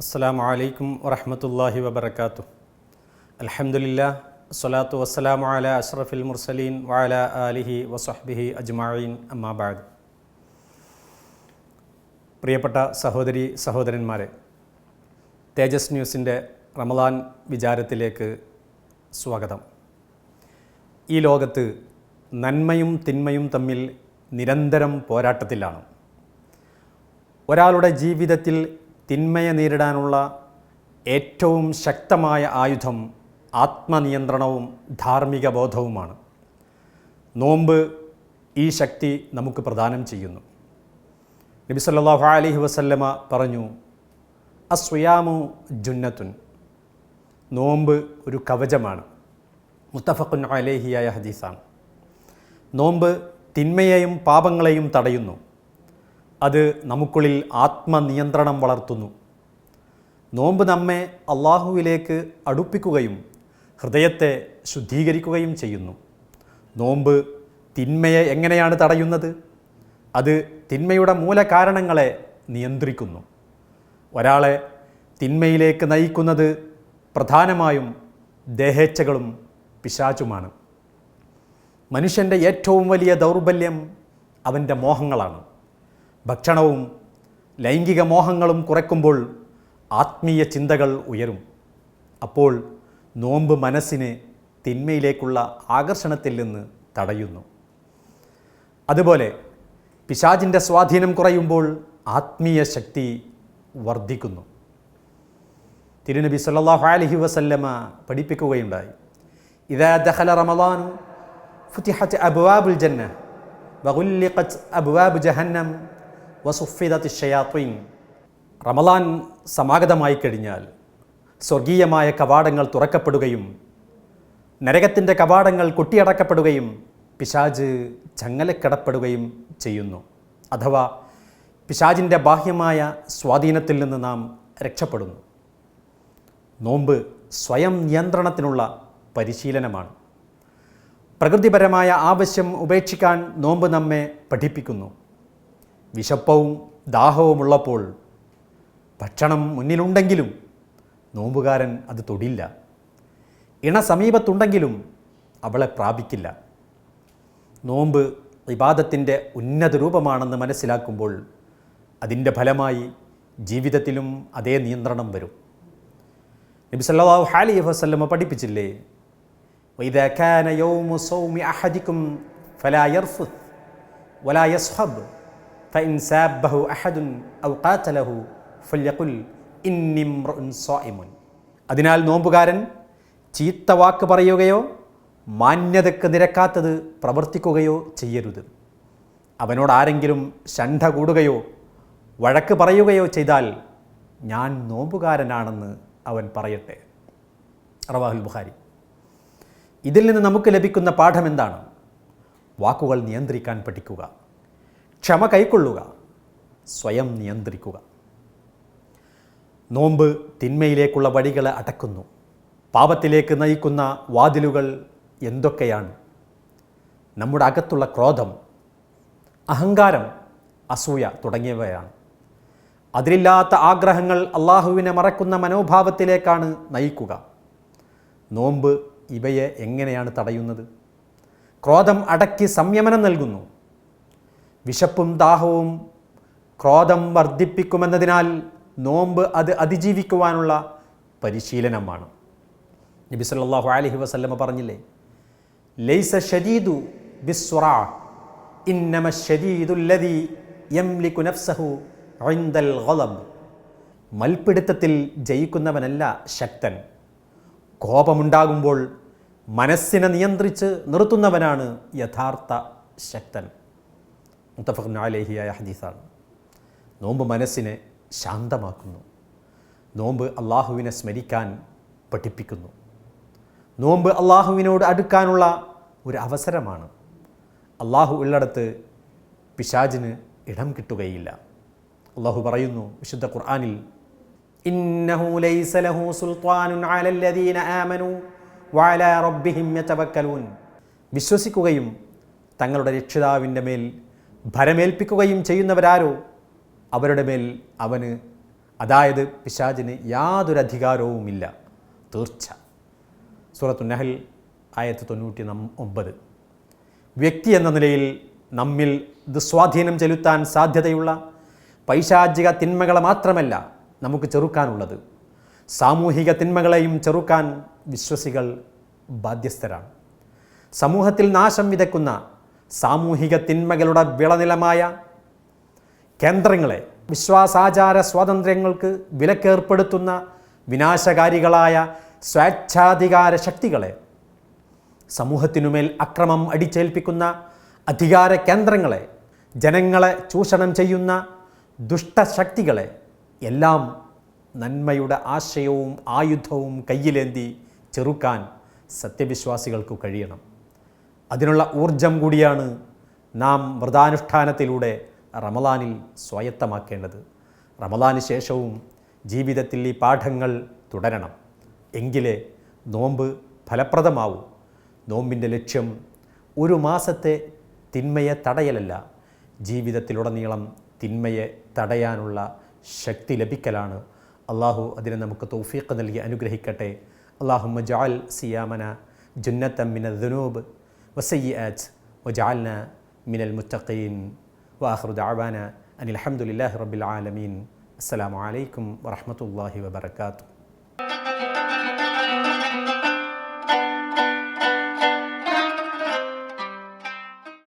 അസ്സാം വലൈക്കും വറഹമത്തല്ലാഹി വബർക്കാത്തു അലഹമുല്ല സ്വലാത്തു വസ്സലാമു അല അഷ്റഫിൽ മുർസലീൻ വാല അലിഹി വസഹ്ബിഹി അജ്മായീൻ അമ്മാബാദ് പ്രിയപ്പെട്ട സഹോദരി സഹോദരന്മാരെ തേജസ് ന്യൂസിന്റെ റമദാൻ വിചാരത്തിലേക്ക് സ്വാഗതം. ഈ ലോകത്ത് നന്മയും തിന്മയും തമ്മിൽ നിരന്തരം പോരാട്ടത്തിലാണ്. ഒരാളുടെ ജീവിതത്തിൽ തിന്മയെ നേരിടാനുള്ള ഏറ്റവും ശക്തമായ ആയുധം ആത്മനിയന്ത്രണവും ധാർമ്മിക ബോധവുമാണ് നോമ്പ് ഈ ശക്തി നമുക്ക് പ്രദാനം ചെയ്യുന്നു. നബി സല്ലല്ലാഹു അലൈഹി വസല്ലമ പറഞ്ഞു അസ്വയാമു ജുന്നത്തുൻ. നോമ്പ് ഒരു കവചമാണ്. മുത്തഫഖുൻ അലേഹിയായ ഹദീസാണ്. നോമ്പ് തിന്മയെയും പാപങ്ങളെയും തടയുന്നു. അത് നമുക്കുള്ളിൽ ആത്മനിയന്ത്രണം വളർത്തുന്നു. നോമ്പ് നമ്മെ അള്ളാഹുവിലേക്ക് അടുപ്പിക്കുകയും ഹൃദയത്തെ ശുദ്ധീകരിക്കുകയും ചെയ്യുന്നു. നോമ്പ് തിന്മയെ എങ്ങനെയാണ് തടയുന്നത്? അത് തിന്മയുടെ മൂലകാരണങ്ങളെ നിയന്ത്രിക്കുന്നു. ഒരാളെ തിന്മയിലേക്ക് നയിക്കുന്നത് പ്രധാനമായും ദേഹേച്ഛകളും പിശാചുമാണ്. മനുഷ്യന്റെ ഏറ്റവും വലിയ ദൗർബല്യം അവന്റെ മോഹങ്ങളാണ്. ഭക്ഷണവും ലൈംഗിക മോഹങ്ങളും കുറയ്ക്കുമ്പോൾ ആത്മീയ ചിന്തകൾ ഉയരും. അപ്പോൾ നോമ്പ് മനസ്സിനെ തിന്മയിലേക്കുള്ള ആകർഷണത്തിൽ നിന്ന് തടയുന്നു. അതുപോലെ പിശാചിന്റെ സ്വാധീനം കുറയുമ്പോൾ ആത്മീയ ശക്തി വർദ്ധിക്കുന്നു. തിരുനബി സല്ലാഹു അലഹി വസല്ലമ പഠിപ്പിക്കുകയുണ്ടായി. ഇതാ ദഹല റമദാനു ഫുത്തിഹത്ത് അബ്വാബുൽ ജന്ന വഗുല്ലിഖത് അബ്വാബു ജഹന്നം വസുഫിദത്ത് ഷയാത്വീൻ റമലാൻ സമാഗതമായി കഴിഞ്ഞാൽ സ്വർഗീയമായ കവാടങ്ങൾ തുറക്കപ്പെടുകയും നരകത്തിന്റെ കവാടങ്ങൾ കൊട്ടിയടക്കപ്പെടുകയും പിശാജ് ചങ്ങലക്കിടപ്പെടുകയും ചെയ്യുന്നു. അഥവാ പിശാജിന്റെ ബാഹ്യമായ സ്വാധീനത്തിൽ നിന്ന് നാം രക്ഷപ്പെടുന്നു. നോമ്പ് സ്വയം നിയന്ത്രണത്തിനുള്ള പരിശീലനമാണ്. പ്രകൃതിപരമായ ആവശ്യം ഉപേക്ഷിക്കാൻ നോമ്പ് നമ്മെ പഠിപ്പിക്കുന്നു. വിശപ്പവും ദാഹവുമുള്ളപ്പോൾ ഭക്ഷണം മുന്നിലുണ്ടെങ്കിലും നോമ്പുകാരൻ അത് തൊടില്ല. ഇണ സമീപത്തുണ്ടെങ്കിലും അവളെ പ്രാപിക്കില്ല. നോമ്പ് വിവാദത്തിന്റെ ഉന്നത രൂപമാണെന്ന് മനസ്സിലാക്കുമ്പോൾ അതിന്റെ ഫലമായി ജീവിതത്തിലും അതേ നിയന്ത്രണം വരും. നബി സല്ലല്ലാഹു അലൈഹി വസല്ലമ പഠിപ്പിച്ചില്ലേ? വൈദാ കാന യൗമു സൗമി അഹദിക്കും ഫലാ യർഫുത് വലാ യസ്ഹബ് فإن سابه أحد أو قاتله فليقل إني امرؤ صائم അതിനാൽ നോമ്പുകാരൻ ചീത്ത വാക്ക് പറയുകയോ മാന്യതയ്ക്ക് നിരക്കാത്തത് പ്രവർത്തിക്കുകയോ ചെയ്യരുത് അവനോട് ആരെങ്കിലും ഷണ്ഠ കൂടുകയോ വഴക്ക് പറയുകയോ ചെയ്താൽ ഞാൻ നോമ്പുകാരനാണെന്ന് അവൻ പറയട്ടെ റവാഹുൽ ബുഖാരി ഇതിൽ നിന്ന് നമുക്ക് ലഭിക്കുന്ന പാഠം എന്താണ് വാക്കുകൾ നിയന്ത്രിക്കാൻ പഠിക്കുക ക്ഷമ കൈക്കൊള്ളുക. സ്വയം നിയന്ത്രിക്കുക. നോമ്പ് തിന്മയിലേക്കുള്ള വഴികളെ അടക്കുന്നു. പാപത്തിലേക്ക് നയിക്കുന്ന വാതിലുകൾ എന്തൊക്കെയാണ്? നമ്മുടെ അകത്തുള്ള ക്രോധം അഹങ്കാരം അസൂയ തുടങ്ങിയവയാണ്. അതിലില്ലാത്ത ആഗ്രഹങ്ങൾ അള്ളാഹുവിനെ മറക്കുന്ന മനോഭാവത്തിലേക്കാണ് നയിക്കുക. നോമ്പ് ഇവയെ എങ്ങനെയാണ് തടയുന്നത്? ക്രോധം അടക്കി സംയമനം നൽകുന്നു. വിശപ്പും ദാഹവും ക്രോധം വർദ്ധിപ്പിക്കുമെന്നതിനാൽ നോമ്പ് അത് അതിജീവിക്കുവാനുള്ള പരിശീലനമാണ്. നബി സല്ലാഹു അലഹി വസല്ലമ പറഞ്ഞില്ലേ ലൈസ ഷരീദു ബിസ്വറാ ഇന്നമ ഷരീദുല്ലതി നഫ്സഹു ഇൻദൽ ഗലബ് മൽപിടുത്തത്തിൽ ജയിക്കുന്നവനല്ല ശക്തൻ. കോപമുണ്ടാകുമ്പോൾ മനസ്സിനെ നിയന്ത്രിച്ച് നിർത്തുന്നവനാണ് യഥാർത്ഥ ശക്തൻ. മുത്തഫഖ് അലേഹിയായ ഹദീസാണ്. നോമ്പ് മനസ്സിനെ ശാന്തമാക്കുന്നു. നോമ്പ് അള്ളാഹുവിനെ സ്മരിക്കാൻ പഠിപ്പിക്കുന്നു. നോമ്പ് അള്ളാഹുവിനോട് അടുക്കാനുള്ള ഒരു അവസരമാണ്. അള്ളാഹു ഉള്ളിടത്ത് പിശാജിന് ഇടം കിട്ടുകയില്ല. അള്ളാഹു പറയുന്നു വിശുദ്ധ ഖുർആാനിൽ വിശ്വസിക്കുകയും തങ്ങളുടെ രക്ഷിതാവിന്റെ മേൽ ഭരമേൽപ്പിക്കുകയും ചെയ്യുന്നവരാരോ അവരുടെ മേൽ അവന് അതായത് പിശാചിന് യാതൊരു അധികാരവുമില്ല തീർച്ച. സൂറത്തു നഹൽ ആയിരത്തി തൊണ്ണൂറ്റി ഒമ്പത്. വ്യക്തി എന്ന നിലയിൽ നമ്മിൽ ദുസ്വാധീനം ചെലുത്താൻ സാധ്യതയുള്ള പൈശാചിക തിന്മകളെ മാത്രമല്ല നമുക്ക് ചെറുക്കാനുള്ളത്. സാമൂഹിക തിന്മകളെയും ചെറുക്കാൻ വിശ്വസികൾ ബാധ്യസ്ഥരാണ്. സമൂഹത്തിൽ നാശം വിതക്കുന്ന സാമൂഹിക തിന്മകളുടെ വിളനിലമായ കേന്ദ്രങ്ങളെ വിശ്വാസാചാര സ്വാതന്ത്ര്യങ്ങൾക്ക് വിലക്കേർപ്പെടുത്തുന്ന വിനാശകാരികളായ സ്വേച്ഛാധികാര ശക്തികളെ സമൂഹത്തിനുമേൽ അക്രമം അടിച്ചേൽപ്പിക്കുന്ന അധികാര കേന്ദ്രങ്ങളെ ജനങ്ങളെ ചൂഷണം ചെയ്യുന്ന ദുഷ്ടശക്തികളെ എല്ലാം നന്മയുടെ ആശയവും ആയുധവും കയ്യിലേന്തി ചെറുക്കാൻ സത്യവിശ്വാസികൾക്ക് കഴിയണം. അതിനുള്ള ഊർജം കൂടിയാണ് നാം വ്രതാനുഷ്ഠാനത്തിലൂടെ റമദാനിൽ സ്വായത്തമാക്കേണ്ടത്. റമദാന് ശേഷവും ജീവിതത്തിൽ ഈ പാഠങ്ങൾ തുടരണം. എങ്കിലേ നോമ്പ് ഫലപ്രദമാവൂ. നോമ്പിന്റെ ലക്ഷ്യം ഒരു മാസത്തെ തിന്മയെ തടയലല്ല ജീവിതത്തിലുടനീളം തിന്മയെ തടയാനുള്ള ശക്തി ലഭിക്കലാണ്. അള്ളാഹു അതിനെ നമുക്ക് തൗഫീഖ് നൽകി അനുഗ്രഹിക്കട്ടെ. അള്ളാഹു മജാൽ സിയാമന ജുന്നത്തം والسيئات وجعلنا من المتقين. وآخر دعوانا أن الحمد لله رب العالمين. السلام عليكم ورحمة الله وبركاته.